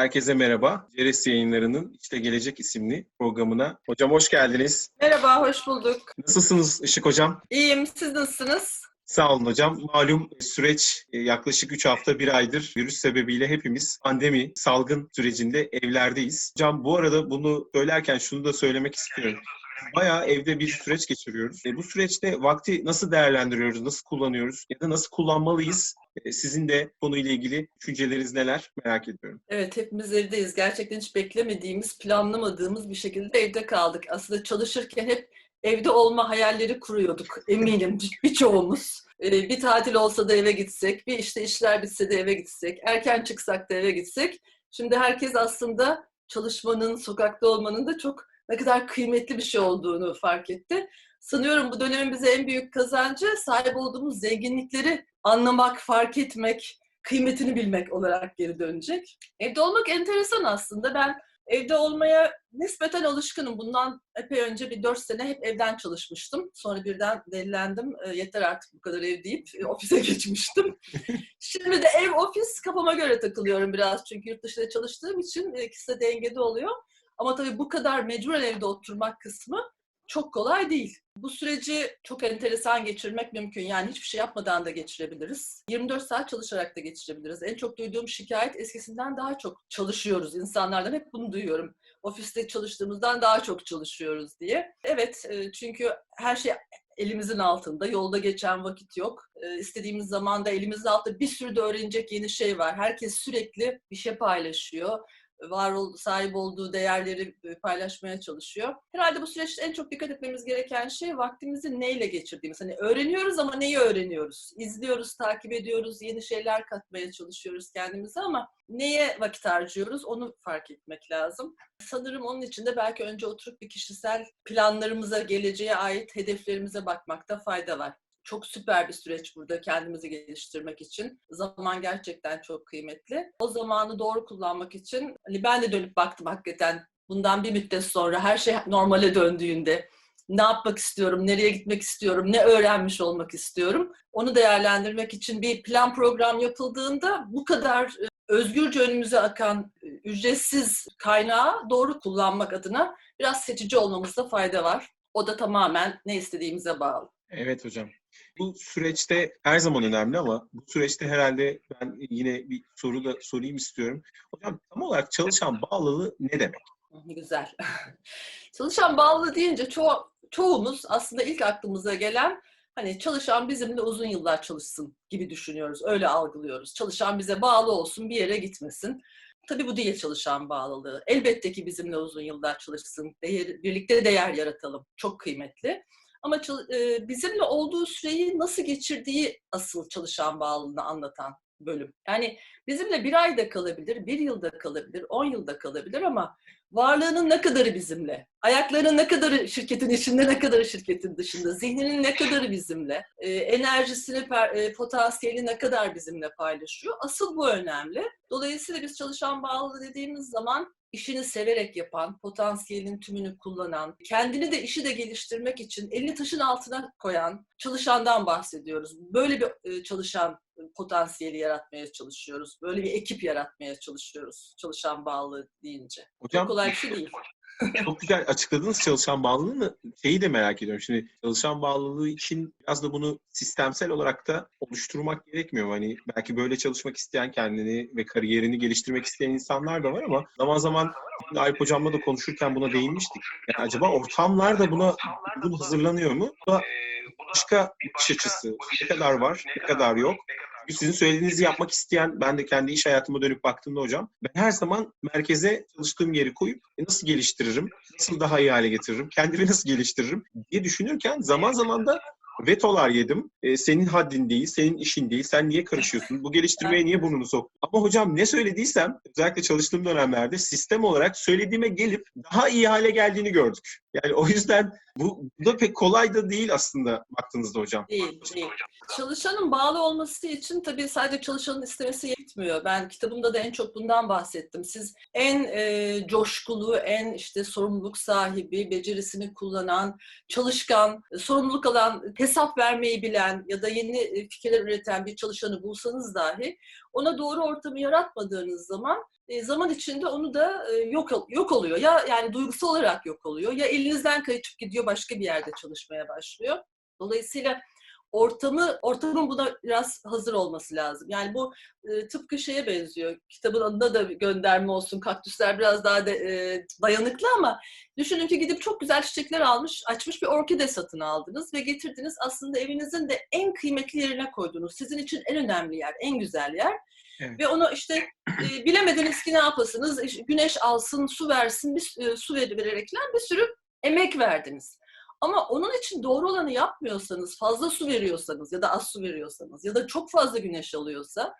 Herkese merhaba. Ceres yayınlarının İşte Gelecek isimli programına. Hocam hoş geldiniz. Merhaba, hoş bulduk. Nasılsınız Işık Hocam? İyiyim, siz nasılsınız? Sağ olun hocam. Malum süreç e, yaklaşık 3 hafta, 1 aydır virüs sebebiyle hepimiz pandemi, salgın sürecinde evlerdeyiz. Hocam bu arada bunu söylerken şunu da söylemek istiyorum. Bayağı evde bir süreç geçiriyoruz. E, bu süreçte vakti nasıl değerlendiriyoruz, nasıl kullanıyoruz ya da nasıl kullanmalıyız? E, sizin de konuyla ilgili düşünceleriniz neler merak ediyorum. Evet, hepimiz evdeyiz. Gerçekten hiç beklemediğimiz, planlamadığımız bir şekilde evde kaldık. Aslında çalışırken hep evde olma hayalleri kuruyorduk. Eminim birçoğumuz. Ee, bir tatil olsa da eve gitsek, bir işte işler bitse de eve gitsek, erken çıksak da eve gitsek. Şimdi herkes aslında çalışmanın, sokakta olmanın da çok ne kadar kıymetli bir şey olduğunu fark etti. Sanıyorum bu dönemin bize en büyük kazancı sahip olduğumuz zenginlikleri anlamak, fark etmek, kıymetini bilmek olarak geri dönecek. Evde olmak enteresan aslında. Ben evde olmaya nispeten alışkınım. Bundan epey önce bir dört sene hep evden çalışmıştım. Sonra birden delilendim. E, yeter artık bu kadar ev deyip e, ofise geçmiştim. Şimdi de ev ofis kafama göre takılıyorum biraz. Çünkü yurt dışında çalıştığım için ikisi de dengede oluyor. Ama tabii bu kadar mecburen evde oturmak kısmı çok kolay değil. Bu süreci çok enteresan geçirmek mümkün. Yani hiçbir şey yapmadan da geçirebiliriz. 24 saat çalışarak da geçirebiliriz. En çok duyduğum şikayet eskisinden daha çok çalışıyoruz. İnsanlardan hep bunu duyuyorum. Ofiste çalıştığımızdan daha çok çalışıyoruz diye. Evet çünkü her şey elimizin altında. Yolda geçen vakit yok. İstediğimiz zaman da elimizin altında bir sürü de öğrenecek yeni şey var. Herkes sürekli bir şey paylaşıyor var ol, sahip olduğu değerleri paylaşmaya çalışıyor. Herhalde bu süreçte en çok dikkat etmemiz gereken şey vaktimizi neyle geçirdiğimiz. Hani öğreniyoruz ama neyi öğreniyoruz? İzliyoruz, takip ediyoruz, yeni şeyler katmaya çalışıyoruz kendimize ama neye vakit harcıyoruz onu fark etmek lazım. Sanırım onun için de belki önce oturup bir kişisel planlarımıza, geleceğe ait hedeflerimize bakmakta fayda var çok süper bir süreç burada kendimizi geliştirmek için. Zaman gerçekten çok kıymetli. O zamanı doğru kullanmak için hani ben de dönüp baktım hakikaten bundan bir müddet sonra her şey normale döndüğünde ne yapmak istiyorum, nereye gitmek istiyorum, ne öğrenmiş olmak istiyorum. Onu değerlendirmek için bir plan program yapıldığında bu kadar özgürce önümüze akan ücretsiz kaynağı doğru kullanmak adına biraz seçici olmamızda fayda var. O da tamamen ne istediğimize bağlı. Evet hocam. Bu süreçte her zaman önemli ama bu süreçte herhalde ben yine bir soru da sorayım istiyorum. Hocam tam olarak çalışan bağlılığı ne demek? Güzel. çalışan bağlı deyince ço- çoğumuz aslında ilk aklımıza gelen hani çalışan bizimle uzun yıllar çalışsın gibi düşünüyoruz. Öyle algılıyoruz. Çalışan bize bağlı olsun, bir yere gitmesin. Tabii bu değil çalışan bağlılığı. Elbette ki bizimle uzun yıllar çalışsın, değer, birlikte değer yaratalım. Çok kıymetli. Ama bizimle olduğu süreyi nasıl geçirdiği asıl çalışan bağlılığını anlatan bölüm. Yani bizimle bir ayda kalabilir, bir yılda kalabilir, on yılda kalabilir ama varlığının ne kadarı bizimle, ayaklarının ne kadarı şirketin içinde, ne kadarı şirketin dışında, zihninin ne kadarı bizimle, enerjisini, potansiyeli ne kadar bizimle paylaşıyor. Asıl bu önemli. Dolayısıyla biz çalışan bağlı dediğimiz zaman işini severek yapan, potansiyelin tümünü kullanan, kendini de işi de geliştirmek için elini taşın altına koyan çalışandan bahsediyoruz. Böyle bir çalışan potansiyeli yaratmaya çalışıyoruz. Böyle bir ekip yaratmaya çalışıyoruz çalışan bağlı deyince. Hocam, Çok kolay bir şey değil. Çok güzel açıkladınız çalışan bağlılığını. Şeyi de merak ediyorum. Şimdi çalışan bağlılığı için biraz da bunu sistemsel olarak da oluşturmak gerekmiyor. Hani belki böyle çalışmak isteyen kendini ve kariyerini geliştirmek isteyen insanlar da var ama zaman zaman Alp hocamla da konuşurken buna değinmiştik. Yani acaba ortamlar da buna uygun hazırlanıyor mu? Bu da başka bakış açısı. Ne kadar var, ne kadar yok. Çünkü sizin söylediğinizi yapmak isteyen, ben de kendi iş hayatıma dönüp baktığımda hocam, ben her zaman merkeze çalıştığım yeri koyup e, nasıl geliştiririm, nasıl daha iyi hale getiririm, kendimi nasıl geliştiririm? diye düşünürken zaman zaman da vetolar yedim. E, senin haddin değil, senin işin değil. Sen niye karışıyorsun? Bu geliştirmeye niye burnunu soktun? Ama hocam ne söylediysem özellikle çalıştığım dönemlerde sistem olarak söylediğime gelip daha iyi hale geldiğini gördük. Yani o yüzden bu da pek kolay da değil aslında baktığınızda hocam. Değil, değil. Çalışanın bağlı olması için tabii sadece çalışanın istemesi yetmiyor. Ben kitabımda da en çok bundan bahsettim. Siz en e, coşkulu, en işte sorumluluk sahibi, becerisini kullanan, çalışkan, sorumluluk alan, hesap vermeyi bilen ya da yeni e, fikirler üreten bir çalışanı bulsanız dahi ona doğru ortamı yaratmadığınız zaman e, zaman içinde onu da e, yok yok oluyor. Ya yani duygusal olarak yok oluyor ya elinizden kayıp gidiyor başka bir yerde çalışmaya başlıyor. Dolayısıyla ortamı ortamın buna biraz hazır olması lazım. Yani bu e, tıpkı şeye benziyor. Kitabın adına da gönderme olsun. Kaktüsler biraz daha de, e, dayanıklı ama düşünün ki gidip çok güzel çiçekler almış, açmış bir orkide satın aldınız ve getirdiniz. Aslında evinizin de en kıymetli yerine koydunuz. Sizin için en önemli yer, en güzel yer. Evet. Ve onu işte e, bilemediniz ki ne yapasınız. Güneş alsın, su versin, bir e, su vererekler bir sürü emek verdiniz. Ama onun için doğru olanı yapmıyorsanız, fazla su veriyorsanız ya da az su veriyorsanız ya da çok fazla güneş alıyorsa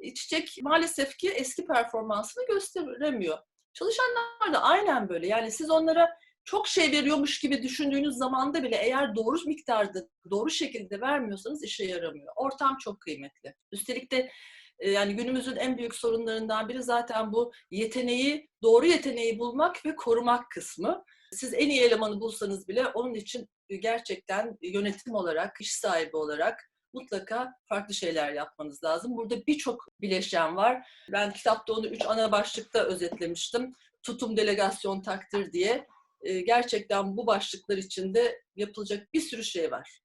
e, çiçek maalesef ki eski performansını gösteremiyor. Çalışanlar da aynen böyle. Yani siz onlara çok şey veriyormuş gibi düşündüğünüz zamanda bile eğer doğru miktarda, doğru şekilde vermiyorsanız işe yaramıyor. Ortam çok kıymetli. Üstelik de e, yani günümüzün en büyük sorunlarından biri zaten bu yeteneği, doğru yeteneği bulmak ve korumak kısmı. Siz en iyi elemanı bulsanız bile onun için gerçekten yönetim olarak, iş sahibi olarak mutlaka farklı şeyler yapmanız lazım. Burada birçok bileşen var. Ben kitapta onu üç ana başlıkta özetlemiştim. Tutum, delegasyon, takdir diye. E, gerçekten bu başlıklar içinde yapılacak bir sürü şey var.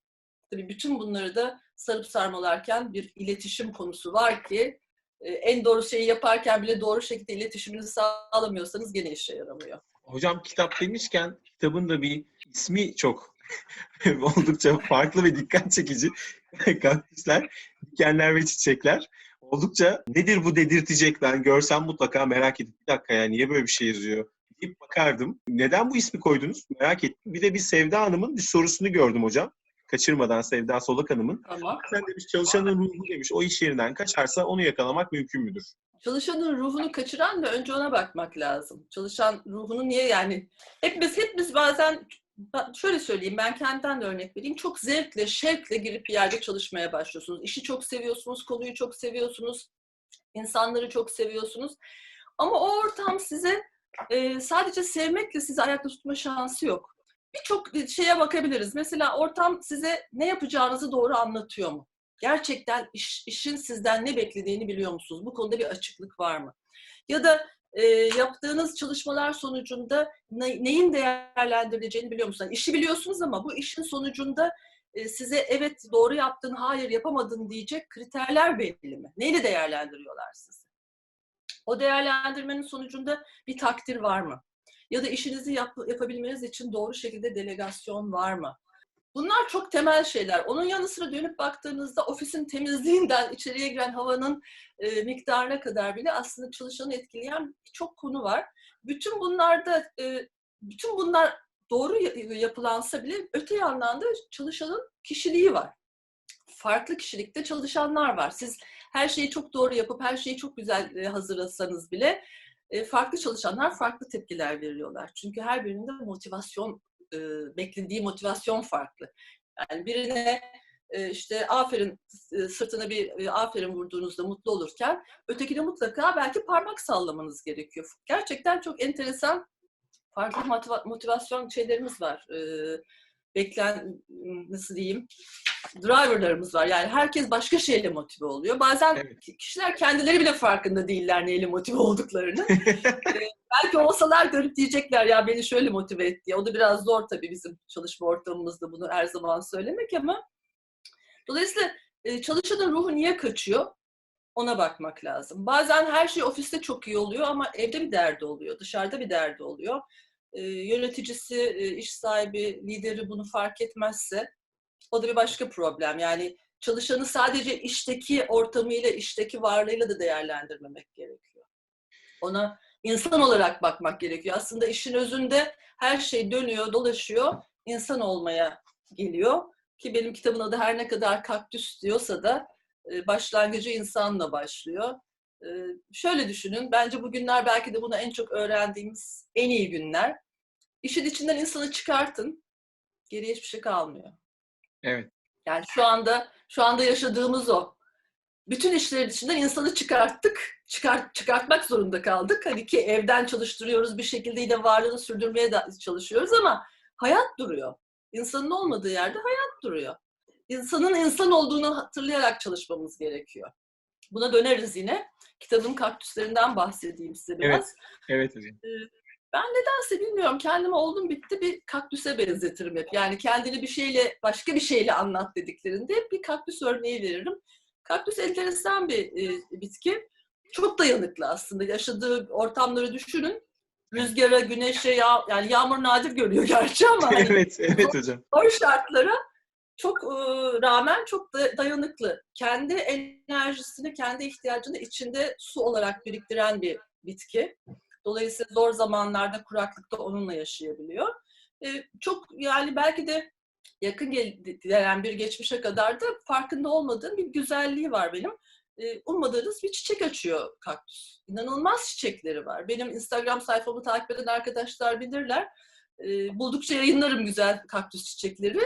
Tabii bütün bunları da sarıp sarmalarken bir iletişim konusu var ki e, en doğru şeyi yaparken bile doğru şekilde iletişiminizi sağlamıyorsanız gene işe yaramıyor. Hocam kitap demişken kitabın da bir ismi çok oldukça farklı ve dikkat çekici. Kaktüsler, dikenler ve çiçekler. Oldukça nedir bu dedirtecek ben görsem mutlaka merak edip bir dakika ya niye böyle bir şey yazıyor deyip bakardım. Neden bu ismi koydunuz merak ettim. Bir de bir Sevda Hanım'ın bir sorusunu gördüm hocam. Kaçırmadan Sevda Solak Hanım'ın. Tamam. Sen demiş çalışanın ruhu demiş o iş yerinden kaçarsa onu yakalamak mümkün müdür? Çalışanın ruhunu kaçıran da önce ona bakmak lazım. Çalışan ruhunu niye yani hepimiz hepimiz bazen şöyle söyleyeyim ben kendimden de örnek vereyim. Çok zevkle, şevkle girip bir yerde çalışmaya başlıyorsunuz. İşi çok seviyorsunuz, konuyu çok seviyorsunuz, insanları çok seviyorsunuz. Ama o ortam size e, sadece sevmekle sizi ayakta tutma şansı yok. Birçok şeye bakabiliriz. Mesela ortam size ne yapacağınızı doğru anlatıyor mu? Gerçekten iş, işin sizden ne beklediğini biliyor musunuz? Bu konuda bir açıklık var mı? Ya da e, yaptığınız çalışmalar sonucunda ne, neyin değerlendirileceğini biliyor musunuz? Yani işi biliyorsunuz ama bu işin sonucunda e, size evet doğru yaptın, hayır yapamadın diyecek kriterler belli mi? Neyle değerlendiriyorlar sizi? O değerlendirmenin sonucunda bir takdir var mı? Ya da işinizi yap, yapabilmeniz için doğru şekilde delegasyon var mı? Bunlar çok temel şeyler. Onun yanı sıra dönüp baktığınızda ofisin temizliğinden içeriye giren havanın e, miktarına kadar bile aslında çalışanı etkileyen çok konu var. Bütün bunlarda e, bütün bunlar doğru yapılansa bile öte yandan da çalışanın kişiliği var. Farklı kişilikte çalışanlar var. Siz her şeyi çok doğru yapıp her şeyi çok güzel e, hazırlasanız bile farklı çalışanlar farklı tepkiler veriyorlar. Çünkü her birinde motivasyon e, beklediği motivasyon farklı. Yani birine e, işte aferin e, sırtına bir e, aferin vurduğunuzda mutlu olurken ötekine mutlaka belki parmak sallamanız gerekiyor. Gerçekten çok enteresan farklı motiva- motivasyon şeylerimiz var. E, beklen nasıl diyeyim driverlarımız var. Yani herkes başka şeyle motive oluyor. Bazen Evet. kişiler kendileri bile farkında değiller neyle motive olduklarını. Ee, belki olsalar görüp diyecekler ya beni şöyle motive et diye. O da biraz zor tabii bizim çalışma ortamımızda bunu her zaman söylemek ama dolayısıyla e, çalışanın ruhu niye kaçıyor? Ona bakmak lazım. Bazen her şey ofiste çok iyi oluyor ama evde bir derdi oluyor, dışarıda bir derdi oluyor. Ee, yöneticisi, e, iş sahibi, lideri bunu fark etmezse o da bir başka problem. Yani çalışanı sadece işteki ortamıyla, işteki varlığıyla da değerlendirmemek gerekiyor. Ona insan olarak bakmak gerekiyor. Aslında işin özünde her şey dönüyor, dolaşıyor, insan olmaya geliyor. Ki benim kitabın adı her ne kadar kaktüs diyorsa da e, başlangıcı insanla başlıyor. E, şöyle düşünün, bence bugünler belki de bunu en çok öğrendiğimiz en iyi günler. İşin içinden insanı çıkartın, geriye hiçbir şey kalmıyor. Evet. Yani şu anda şu anda yaşadığımız o. Bütün işlerin içinden insanı çıkarttık. Çıkart, çıkartmak zorunda kaldık. Hani ki evden çalıştırıyoruz bir şekilde yine varlığını sürdürmeye de çalışıyoruz ama hayat duruyor. İnsanın olmadığı yerde hayat duruyor. insanın insan olduğunu hatırlayarak çalışmamız gerekiyor. Buna döneriz yine. Kitabın kaktüslerinden bahsedeyim size biraz. Evet hocam. Nedense bilmiyorum kendime oldum bitti bir kaktüse benzetirim hep. Yani kendini bir şeyle başka bir şeyle anlat dediklerinde hep bir kaktüs örneği veririm. Kaktüs enteresan bir e, bitki. Çok dayanıklı aslında. Yaşadığı ortamları düşünün. Rüzgara, güneşe, yağ, yani yağmur nadir görüyor gerçi ama hani evet, evet hocam. zor şartlara çok e, rağmen çok da dayanıklı. Kendi enerjisini, kendi ihtiyacını içinde su olarak biriktiren bir bitki. Dolayısıyla zor zamanlarda kuraklıkta onunla yaşayabiliyor. E, çok yani belki de yakın gel- gelen bir geçmişe kadar da farkında olmadığım bir güzelliği var benim. E, ummadığınız bir çiçek açıyor kaktüs. İnanılmaz çiçekleri var. Benim Instagram sayfamı takip eden arkadaşlar bilirler. E, buldukça yayınlarım güzel kaktüs çiçekleri.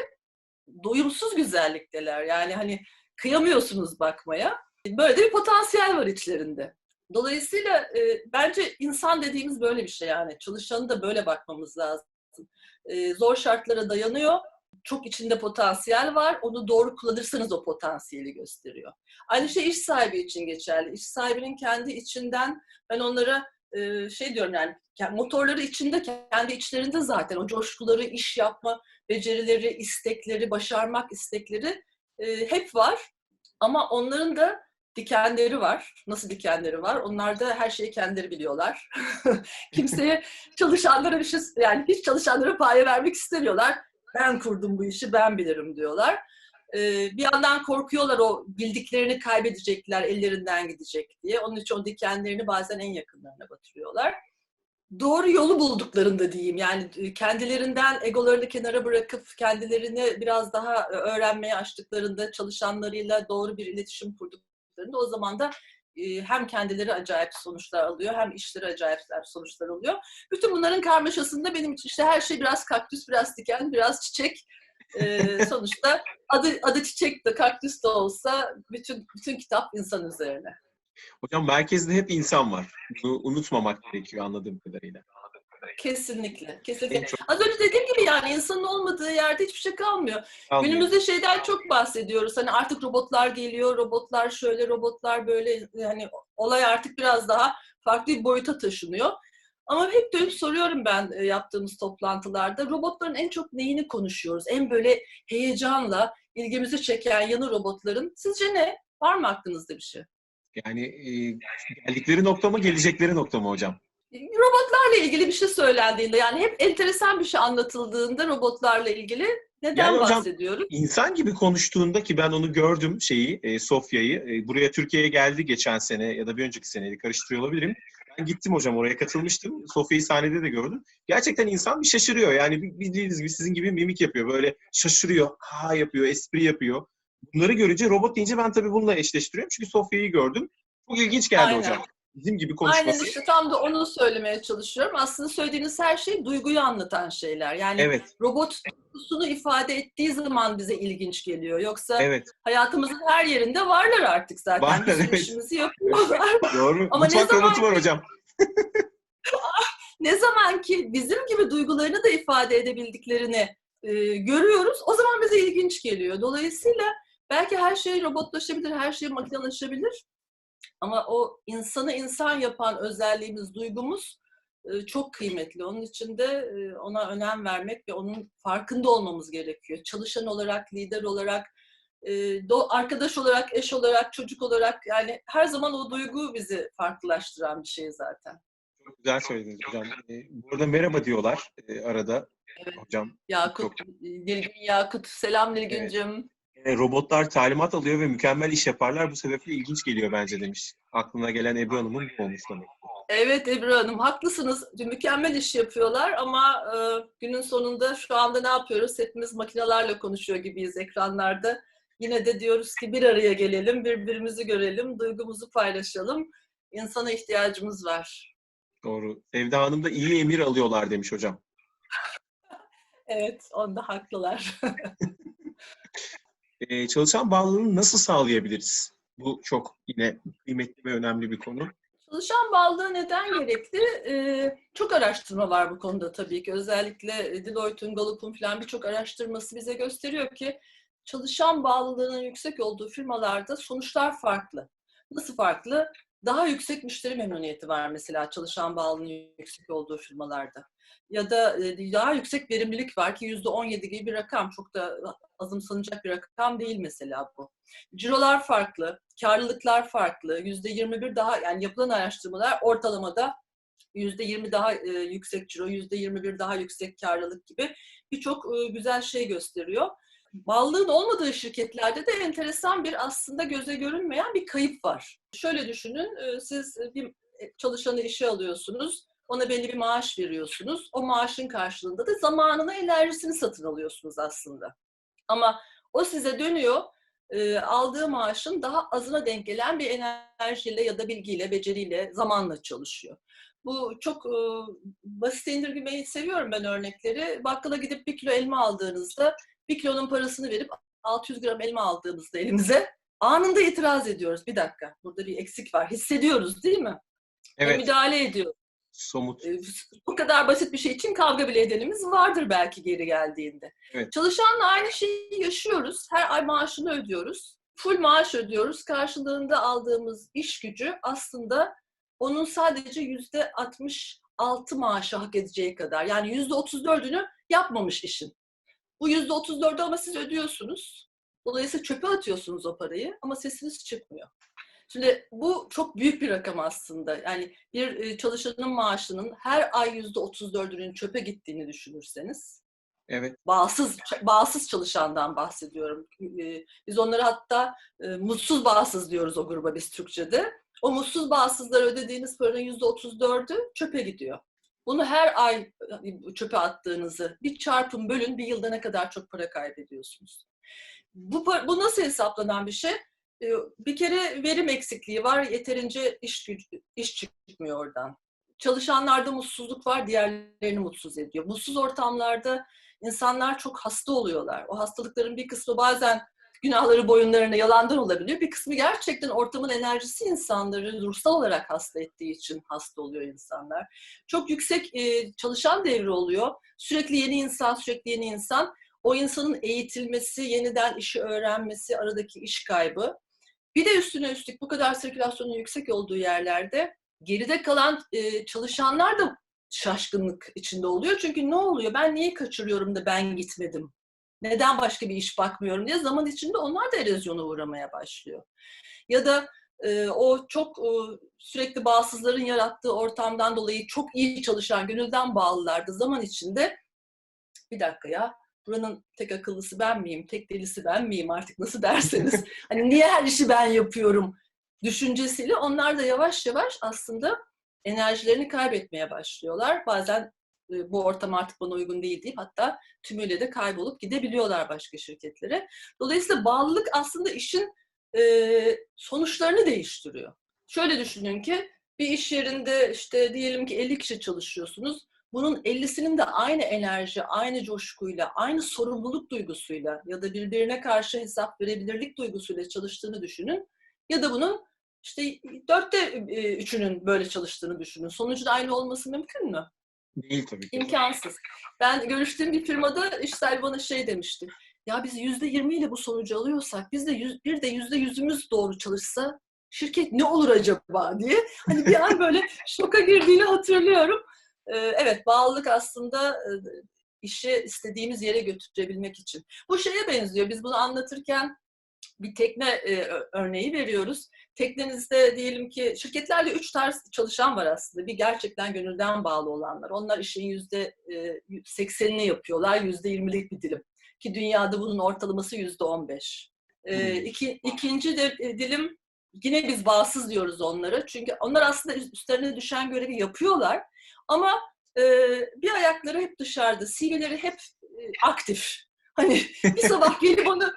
Doyumsuz güzellikteler. Yani hani kıyamıyorsunuz bakmaya. Böyle de bir potansiyel var içlerinde. Dolayısıyla e, bence insan dediğimiz böyle bir şey yani. Çalışanı da böyle bakmamız lazım. E, zor şartlara dayanıyor. Çok içinde potansiyel var. Onu doğru kullanırsanız o potansiyeli gösteriyor. Aynı şey iş sahibi için geçerli. İş sahibinin kendi içinden ben onlara e, şey diyorum yani motorları içinde kendi içlerinde zaten o coşkuları, iş yapma becerileri, istekleri, başarmak istekleri e, hep var. Ama onların da dikenleri var. Nasıl dikenleri var? Onlar da her şeyi kendileri biliyorlar. Kimseye çalışanlara bir şey yani hiç çalışanlara paye vermek istemiyorlar. Ben kurdum bu işi, ben bilirim diyorlar. Bir yandan korkuyorlar o bildiklerini kaybedecekler, ellerinden gidecek diye. Onun için o dikenlerini bazen en yakınlarına batırıyorlar. Doğru yolu bulduklarında diyeyim. Yani e, kendilerinden egolarını kenara bırakıp kendilerini biraz daha e, öğrenmeye açtıklarında çalışanlarıyla doğru bir iletişim kurduklarında o zaman da e, hem kendileri acayip sonuçlar alıyor hem işleri acayip sonuçlar oluyor. Bütün bunların karmaşasında benim için işte her şey biraz kaktüs, biraz diken, biraz çiçek. Ee, sonuçta adı adı çiçek de kaktüs de olsa bütün bütün kitap insan üzerine. Hocam merkezde hep insan var. Bunu unutmamak gerekiyor anladığım kadarıyla. Kesinlikle. Kesinlikle. Çok Az önce dediğim gibi yani insanın olmadığı yerde hiçbir şey kalmıyor. kalmıyor. Günümüzde şeyden çok bahsediyoruz. Hani artık robotlar geliyor, robotlar şöyle, robotlar böyle. Yani olay artık biraz daha farklı bir boyuta taşınıyor. Ama hep dönüp soruyorum ben e, yaptığımız toplantılarda. Robotların en çok neyini konuşuyoruz? En böyle heyecanla ilgimizi çeken yanı robotların. Sizce ne? Var mı aklınızda bir şey? Yani e, geldikleri nokta mı, gelecekleri nokta mı hocam? Robotlarla ilgili bir şey söylendiğinde yani hep enteresan bir şey anlatıldığında robotlarla ilgili neden Yani hocam, bahsediyoruz? İnsan gibi konuştuğunda ki ben onu gördüm şeyi, e, Sofya'yı. E, buraya Türkiye'ye geldi geçen sene ya da bir önceki seneydi karıştırıyor olabilirim. Ben gittim hocam oraya katılmıştım. Sofya'yı sahnede de gördüm. Gerçekten insan bir şaşırıyor. Yani bi- bildiğiniz gibi sizin gibi mimik yapıyor. Böyle şaşırıyor, ha yapıyor, espri yapıyor. Bunları görünce robot deyince ben tabii bununla eşleştiriyorum. Çünkü Sofya'yı gördüm. Çok ilginç geldi Aynen. hocam. Bizim gibi Aynen konuşması. işte tam da onu söylemeye çalışıyorum. Aslında söylediğiniz her şey duyguyu anlatan şeyler. Yani Evet, robot duygusunu ifade ettiği zaman bize ilginç geliyor. Yoksa evet. hayatımızın her yerinde varlar artık zaten. Varlar, Bizim evet. işimizi yapıyorlar. Doğru. Ama ne Mutfak zaman- robotu var hocam. ne zaman ki bizim gibi duygularını da ifade edebildiklerini e, görüyoruz, o zaman bize ilginç geliyor. Dolayısıyla belki her şey robotlaşabilir, her şey makinelaşabilir. Ama o insanı insan yapan özelliğimiz, duygumuz e, çok kıymetli. Onun için de e, ona önem vermek ve onun farkında olmamız gerekiyor. Çalışan olarak, lider olarak, e, arkadaş olarak, eş olarak, çocuk olarak yani her zaman o duygu bizi farklılaştıran bir şey zaten. Çok güzel söylediniz hocam. Bu arada merhaba diyorlar arada Evet. hocam. Yakut, Nilgün Yakut. Selam Nilgüncüm. E, robotlar talimat alıyor ve mükemmel iş yaparlar. Bu sebeple ilginç geliyor bence demiş. Aklına gelen Ebru Hanım'ın bu olmuş demek. Evet Ebru Hanım haklısınız. Mükemmel iş yapıyorlar ama e, günün sonunda şu anda ne yapıyoruz? Hepimiz makinelerle konuşuyor gibiyiz ekranlarda. Yine de diyoruz ki bir araya gelelim, birbirimizi görelim, duygumuzu paylaşalım. İnsana ihtiyacımız var. Doğru. Sevda Hanım da iyi emir alıyorlar demiş hocam. Evet, onda haklılar. E, çalışan bağlılığını nasıl sağlayabiliriz? Bu çok yine kıymetli ve önemli bir konu. Çalışan bağlılığı neden gerekli? Ee, çok araştırma var bu konuda tabii ki. Özellikle Deloitte'un, Gallup'un falan birçok araştırması bize gösteriyor ki çalışan bağlılığının yüksek olduğu firmalarda sonuçlar farklı. Nasıl farklı? Daha yüksek müşteri memnuniyeti var mesela çalışan bağlılığının yüksek olduğu firmalarda. Ya da daha yüksek verimlilik var ki %17 gibi bir rakam. Çok da azımsanacak bir rakam değil mesela bu. Cirolar farklı, karlılıklar farklı. %21 daha yani yapılan araştırmalar ortalamada %20 daha e, yüksek ciro, %21 daha yüksek karlılık gibi birçok güzel şey gösteriyor. Bağlılığın olmadığı şirketlerde de enteresan bir aslında göze görünmeyen bir kayıp var. Şöyle düşünün, siz bir çalışanı işe alıyorsunuz, ona belli bir maaş veriyorsunuz. O maaşın karşılığında da zamanını, enerjisini satın alıyorsunuz aslında. Ama o size dönüyor, e, aldığı maaşın daha azına denk gelen bir enerjiyle ya da bilgiyle, beceriyle, zamanla çalışıyor. Bu çok e, basit indirgemeyi seviyorum ben örnekleri. Bakkala gidip bir kilo elma aldığınızda bir kilonun parasını verip 600 gram elma aldığımızda elimize anında itiraz ediyoruz. Bir dakika burada bir eksik var. Hissediyoruz değil mi? Evet. Ve müdahale ediyor. Somut. E, bu kadar basit bir şey için kavga bile edenimiz vardır belki geri geldiğinde. Evet. Çalışanla aynı şeyi yaşıyoruz. Her ay maaşını ödüyoruz. Full maaş ödüyoruz. Karşılığında aldığımız iş gücü aslında onun sadece yüzde 66 maaşı hak edeceği kadar. Yani yüzde 34'ünü yapmamış işin. Bu yüzde 34'ü ama siz ödüyorsunuz. Dolayısıyla çöpe atıyorsunuz o parayı ama sesiniz çıkmıyor. Şimdi bu çok büyük bir rakam aslında. Yani bir çalışanın maaşının her ay yüzde 34'ünün çöpe gittiğini düşünürseniz. Evet. Bağımsız, bağımsız çalışandan bahsediyorum. Biz onları hatta mutsuz bağımsız diyoruz o gruba biz Türkçe'de. O mutsuz bağımsızlara ödediğiniz paranın yüzde 34'ü çöpe gidiyor. Bunu her ay çöpe attığınızı bir çarpın bölün bir yılda ne kadar çok para kaybediyorsunuz. Bu, bu nasıl hesaplanan bir şey? Bir kere verim eksikliği var, yeterince iş, iş çıkmıyor oradan. Çalışanlarda mutsuzluk var, diğerlerini mutsuz ediyor. Mutsuz ortamlarda insanlar çok hasta oluyorlar. O hastalıkların bir kısmı bazen günahları boyunlarına yalandan olabiliyor. Bir kısmı gerçekten ortamın enerjisi insanları ruhsal olarak hasta ettiği için hasta oluyor insanlar. Çok yüksek çalışan devri oluyor. Sürekli yeni insan, sürekli yeni insan. O insanın eğitilmesi, yeniden işi öğrenmesi, aradaki iş kaybı. Bir de üstüne üstlük bu kadar sirkülasyonun yüksek olduğu yerlerde geride kalan e, çalışanlar da şaşkınlık içinde oluyor. Çünkü ne oluyor? Ben niye kaçırıyorum da ben gitmedim? Neden başka bir iş bakmıyorum diye zaman içinde onlar da erozyona uğramaya başlıyor. Ya da e, o çok e, sürekli bağımsızların yarattığı ortamdan dolayı çok iyi çalışan, gönülden bağlılardı zaman içinde bir dakika ya buranın tek akıllısı ben miyim, tek delisi ben miyim artık nasıl derseniz. hani niye her işi ben yapıyorum düşüncesiyle onlar da yavaş yavaş aslında enerjilerini kaybetmeye başlıyorlar. Bazen bu ortam artık bana uygun değil deyip hatta tümüyle de kaybolup gidebiliyorlar başka şirketlere. Dolayısıyla bağlılık aslında işin e, sonuçlarını değiştiriyor. Şöyle düşünün ki bir iş yerinde işte diyelim ki 50 kişi çalışıyorsunuz. Bunun 50'sinin de aynı enerji, aynı coşkuyla, aynı sorumluluk duygusuyla ya da birbirine karşı hesap verebilirlik duygusuyla çalıştığını düşünün. Ya da bunun işte dörtte üçünün böyle çalıştığını düşünün. Sonucun aynı olması mümkün mü? Değil tabii ki. İmkansız. Ben görüştüğüm bir firmada işler bana şey demişti. Ya biz yüzde yirmi ile bu sonucu alıyorsak biz de yüz, bir de yüzde yüzümüz doğru çalışsa şirket ne olur acaba diye. Hani bir an böyle şoka girdiğini hatırlıyorum. Ee, evet bağlılık aslında işi istediğimiz yere götürebilmek için. Bu şeye benziyor. Biz bunu anlatırken bir tekne e, örneği veriyoruz. Teknenizde diyelim ki şirketlerde üç tarz çalışan var aslında. Bir gerçekten gönülden bağlı olanlar. Onlar işin yüzde seksenini yapıyorlar. Yüzde yirmilik bir dilim. Ki dünyada bunun ortalaması yüzde on beş. İki, ikinci de, dilim yine biz bağımsız diyoruz onlara. Çünkü onlar aslında üstlerine düşen görevi yapıyorlar. Ama e, bir ayakları hep dışarıda. CV'leri hep e, aktif. Hani bir sabah gelip onu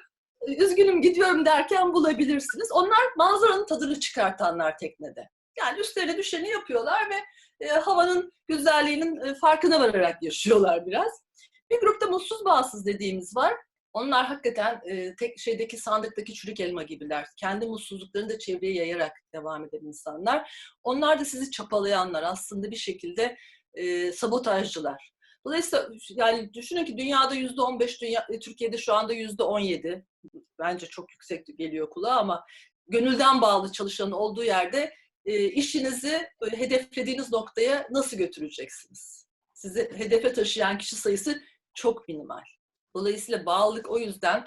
üzgünüm gidiyorum derken bulabilirsiniz. Onlar manzaranın tadını çıkartanlar teknede. Yani üstlerine düşeni yapıyorlar ve e, havanın güzelliğinin e, farkına vararak yaşıyorlar biraz. Bir grupta mutsuz bağımsız dediğimiz var. Onlar hakikaten e, tek şeydeki sandıktaki çürük elma gibiler. Kendi mutsuzluklarını da çevreye yayarak devam eden insanlar. Onlar da sizi çapalayanlar aslında bir şekilde e, sabotajcılar. Dolayısıyla yani düşünün ki dünyada yüzde on beş, e, Türkiye'de şu anda yüzde on yedi. Bence çok yüksek geliyor kulağa ama gönülden bağlı çalışanın olduğu yerde e, işinizi böyle hedeflediğiniz noktaya nasıl götüreceksiniz? Sizi hedefe taşıyan kişi sayısı çok minimal. Dolayısıyla bağlılık o yüzden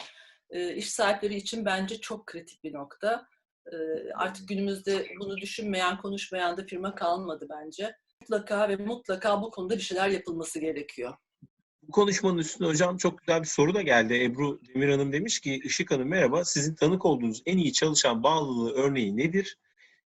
e, iş sahipleri için bence çok kritik bir nokta. E, artık günümüzde bunu düşünmeyen, konuşmayan da firma kalmadı bence. Mutlaka ve mutlaka bu konuda bir şeyler yapılması gerekiyor. Bu konuşmanın üstüne hocam çok güzel bir soru da geldi. Ebru Demir Hanım demiş ki Işık Hanım merhaba. Sizin tanık olduğunuz en iyi çalışan bağlılığı örneği nedir?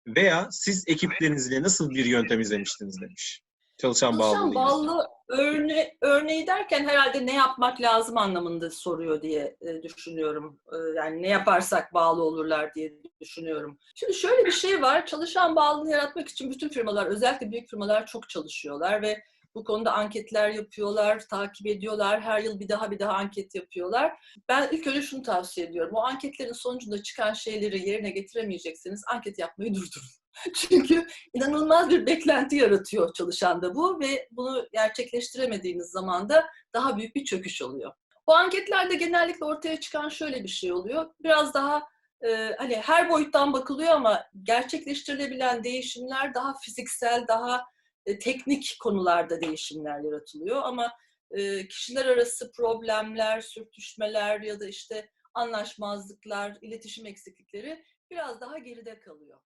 Veya siz ekiplerinizle nasıl bir yöntem izlemiştiniz demiş. Çalışan bağlılığı. Çalışan bağlı örne, örneği derken herhalde ne yapmak lazım anlamında soruyor diye e, düşünüyorum. E, yani ne yaparsak bağlı olurlar diye düşünüyorum. Şimdi şöyle bir şey var. Çalışan bağlılığı yaratmak için bütün firmalar, özellikle büyük firmalar çok çalışıyorlar ve bu konuda anketler yapıyorlar, takip ediyorlar. Her yıl bir daha bir daha anket yapıyorlar. Ben ilk önce şunu tavsiye ediyorum. O anketlerin sonucunda çıkan şeyleri yerine getiremeyecekseniz anket yapmayı durdurun. Çünkü inanılmaz bir beklenti yaratıyor çalışanda bu ve bunu gerçekleştiremediğiniz zaman da daha büyük bir çöküş oluyor. Bu anketlerde genellikle ortaya çıkan şöyle bir şey oluyor. Biraz daha e, hani her boyuttan bakılıyor ama gerçekleştirilebilen değişimler daha fiziksel, daha e, teknik konularda değişimler yaratılıyor ama e, kişiler arası problemler, sürtüşmeler ya da işte anlaşmazlıklar, iletişim eksiklikleri biraz daha geride kalıyor.